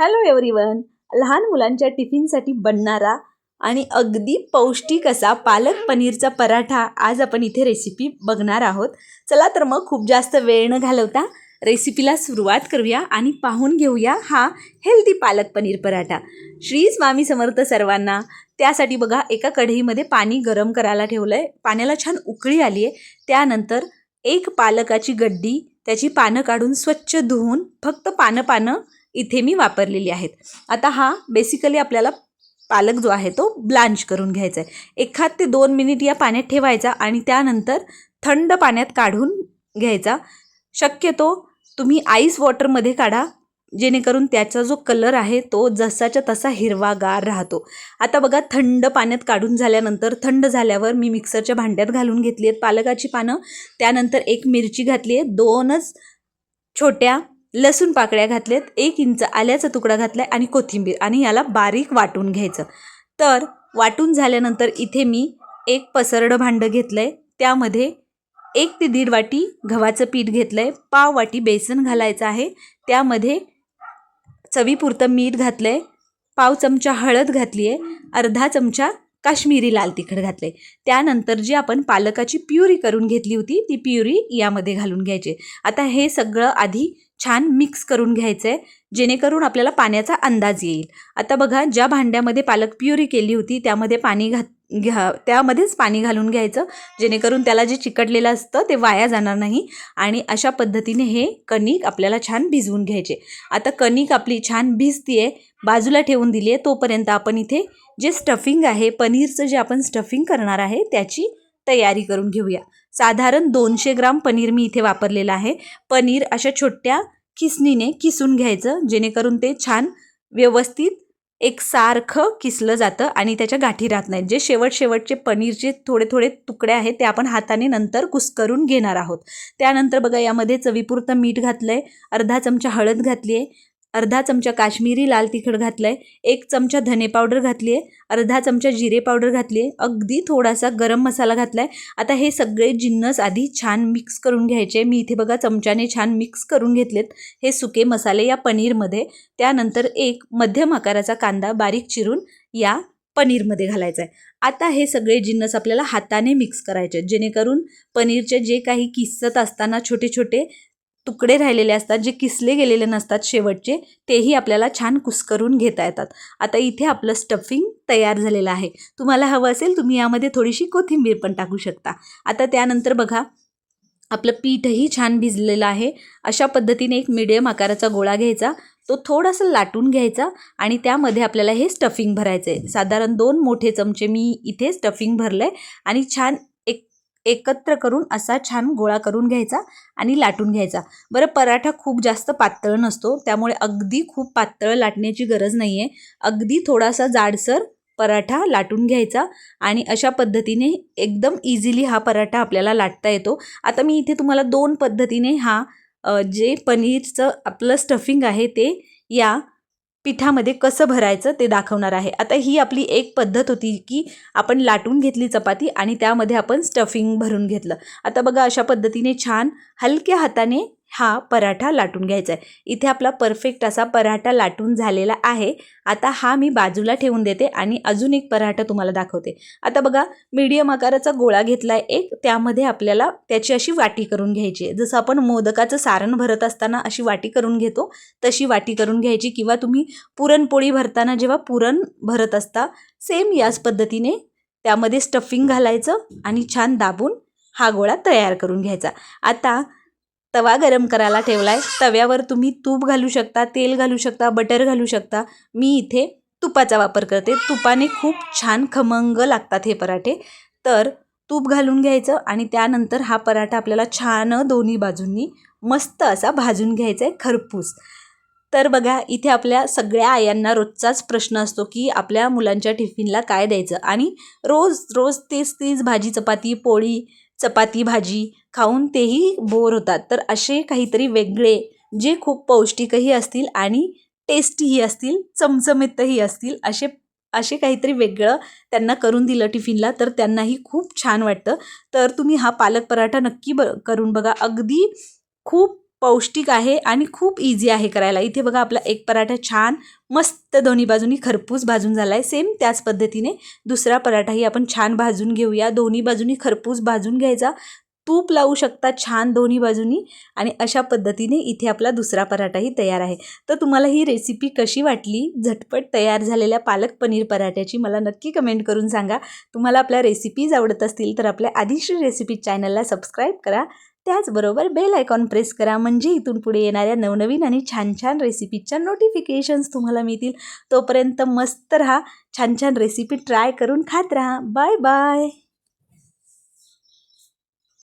Hello everyone लहान मुलांच्या टिफिनसाठी बनणारा आणि अगदी पौष्टिक असा पालक पनीरचा पराठा आज आपण इथे रेसिपी बघणार आहोत. चला तर मग खूप जास्त वेळ न घालवता रेसिपीला सुरुवात करूया आणि पाहून घेऊया हा हेल्दी पालक पनीर पराठा. श्री स्वामी समर्थ सर्वांना त्यासाठी बघा एका कढईमध्ये पाणी गरम करायला ठेवलं आहे पाण्याला छान उकळी आली आहे त्यानंतर एक पालकाची गड्डी त्याची पानं काढून स्वच्छ धुवून फक्त पानं पानं इथे मी वापरलेली आहेत. आता हा बेसिकली आपल्याला पालक जो आहे तो ब्लांच करून घ्यायचा आहे. एखाद ते दोन मिनिट या पाण्यात ठेवायचा आणि त्यानंतर थंड पाण्यात काढून घ्यायचा. शक्यतो तुम्ही आईस वॉटरमध्ये काढा जेणेकरून त्याचा जो कलर आहे तो जसाच्या तसा हिरवागार राहतो. आता बघा थंड पाण्यात काढून झाल्यानंतर थंड झाल्यावर मी मिक्सरच्या भांड्यात घालून घेतली आहेत पालकाची पानं. त्यानंतर एक मिरची घातली आहे. दोनच छोट्या लसूण पाकळ्या घातल्यात एक इंच आल्याचा तुकडा घातला आहे आणि कोथिंबीर आणि याला बारीक वाटून घ्यायचं. तर वाटून झाल्यानंतर इथे मी एक पसरडं भांडं घेतलं आहे त्यामध्ये एक ते दीड वाटी गव्हाचं पीठ घेतलं आहे पाव वाटी बेसन घालायचं आहे. त्यामध्ये चवीपुरतं मीठ घातलं आहे पाव चमचा हळद घातली आहे अर्धा चमचा काश्मीरी लाल तिखट घातलं आहे त्यानंतर जी आपण पालकाची प्युरी करून घेतली होती ती प्युरी यामध्ये घालून घ्यायची. आता हे सगळं आधी छान मिक्स करून घ्यायचं आहे जेणेकरून आपल्याला पाण्याचा अंदाज येईल. आता बघा ज्या भांड्यामध्ये पालक प्युरी केली होती त्यामध्ये पाणी घात घ्या त्यामध्येच पाणी घालून घ्यायचं जेणेकरून त्याला जे चिकटलेलं असतं ते वाया जाणार नाही आणि अशा पद्धतीने हे कणिक आपल्याला छान भिजवून घ्यायचे. आता कणिक आपली छान भिजती आहे बाजूला ठेवून दिली आहे तोपर्यंत आपण इथे जे स्टफिंग आहे पनीरचं जे आपण स्टफिंग करणार आहे त्याची तयारी करून घेऊया. साधारण दोनशे ग्राम पनीर मी इथे वापरलेलं आहे. पनीर अशा छोट्या किसणीने किसून घ्यायचं जेणेकरून ते छान व्यवस्थित एक सारखं किसलं जातं आणि त्याच्या गाठी राहत नाहीत. जे शेवट शेवटचे पनीरचे थोडे थोडे तुकडे आहेत ते आपण हाताने नंतर कुस्करून घेणार आहोत. त्यानंतर बघा यामध्ये चवीपुरतं मीठ घातलं आहे अर्धा चमचा हळद घातली आहे अर्धा चमचा काश्मीरी लाल तिखट घातलं आहे एक चमचा धने पावडर घातली आहे अर्धा चमचा जिरे पावडर घातली आहे अगदी थोडासा गरम मसाला घातला आहे आता हे सगळे जिन्नस आधी छान मिक्स करून घ्यायचे. मी इथे बघा चमच्याने छान मिक्स करून घेतलेत हे सुके मसाले या पनीरमध्ये. त्यानंतर एक मध्यम आकाराचा कांदा बारीक चिरून या पनीरमध्ये घालायचा आहे आता हे सगळे जिन्नस आपल्याला हाताने मिक्स करायचे जेणेकरून पनीरचे जे काही किस्सत असताना छोटे छोटे तुकडे राहिलेले असतात जे किसले गेलेले नसतात शेवटचे तेही आपल्याला छान कुस्करून घेता येतात. आता इथे आपलं स्टफिंग तयार झालेलं आहे. तुम्हाला हवं असेल तुम्ही यामध्ये थोडीशी कोथिंबीर पण टाकू शकता. आता त्यानंतर बघा आपलं पीठही छान भिजलेलं आहे. अशा पद्धतीने एक मिडियम आकाराचा गोळा घ्यायचा. तो थोडासा लाटून घ्यायचा आणि त्यामध्ये आपल्याला हे स्टफिंग भरायचं आहे साधारण दोन मोठे चमचे मी इथे स्टफिंग भरलं आहे आणि छान एकत्र करून असा छान गोळा करून घ्यायचा आणि लाटून घ्यायचा. बरं पराठा खूप जास्त पातळ नसतो त्यामुळे अगदी खूप पातळ लाटण्याची गरज नाही आहे अगदी थोडासा जाडसर पराठा लाटून घ्यायचा आणि अशा पद्धतीने एकदम इझिली हा पराठा आपल्याला लाटता येतो. आता मी इथे तुम्हाला दोन पद्धतीने हा जे पनीरचं आपलं स्टफिंग आहे ते या पिठामध्ये कसं भरायचं ते दाखवणार आहे. आता ही आपली एक पद्धत होती की आपण लाटून घेतली चपाती आणि त्यामध्ये आपण स्टफिंग भरून घेतलं. आता बघा अशा पद्धतीने छान हलक्या हाताने हा पराठा लाटून घ्यायचा आहे. इथे आपला परफेक्ट असा पराठा लाटून झालेला आहे. आता हा मी बाजूला ठेवून देते आणि अजून एक पराठा तुम्हाला दाखवते. आता बघा मीडियम आकाराचा गोळा घेतला आहे एक त्यामध्ये आपल्याला त्याची अशी वाटी करून घ्यायची आहे. जसं आपण मोदकाचं सारण भरत असताना अशी वाटी करून घेतो तशी वाटी करून घ्यायची किंवा तुम्ही पुरणपोळी भरताना जेव्हा पुरण भरत असता सेम याच पद्धतीने त्यामध्ये स्टफिंग घालायचं आणि छान दाबून हा गोळा तयार करून घ्यायचा. आता तवा गरम करायला ठेवला आहे तव्यावर तुम्ही तूप घालू शकता तेल घालू शकता बटर घालू शकता. मी इथे तुपाचा वापर करते. तुपाने खूप छान खमंग लागतात हे पराठे. तर तूप घालून घ्यायचं आणि त्यानंतर हा पराठा आपल्याला छान दोन्ही बाजूंनी मस्त असा भाजून घ्यायचा आहे खरपूस. तर बघा इथे आपल्या सगळ्या आयांना रोजचाच प्रश्न असतो की आपल्या मुलांच्या टिफिनला काय द्यायचं? आणि रोज रोज तेच तीच भाजी चपाती पोळी चपाती भाजी खाऊन तेही बोर होतात. तर असे काहीतरी वेगळे जे खूप पौष्टिकही असतील आणि टेस्टीही असतील चमचमीतही असतील असे असे काहीतरी वेगळं त्यांना करून दिलं टिफिनला तर त्यांनाही खूप छान वाटतं. तर तुम्ही हा पालक पराठा नक्की ब करून बघा. अगदी खूप पौष्टिक आहे आणि खूप इझी आहे करायला. इथे बघा आपला एक पराठा छान मस्त दोन्ही बाजूनी खरपूस भाजून झाला आहे सेम त्याच पद्धतीने दुसरा पराठाही आपण छान भाजून घेऊया. दोन्ही बाजूनी खरपूस भाजून घ्यायचा. तूप लावू शकता छान दोन्ही बाजूनी आणि अशा पद्धतीने इथे आपला दुसरा पराठाही तयार आहे. तर तुम्हाला ही रेसिपी कशी वाटली? झटपट तयार झालेल्या पालक पनीर पराठ्याची मला नक्की कमेंट करून सांगा. तुम्हाला आपल्या रेसिपीज आवडत असतील तर आपल्या आदिश्री रेसिपी चॅनलला सबस्क्राईब करा. त्याचबरोबर बेल आयकॉन प्रेस करा. म्हणजे इथून पुढे येणाऱ्या नवनवीन आणि छान छान रेसिपीच्या नोटिफिकेशन्स तुम्हाला मिळतील. तोपर्यंत मस्त राहा. छान छान रेसिपी ट्राय करून खात राहा. Bye bye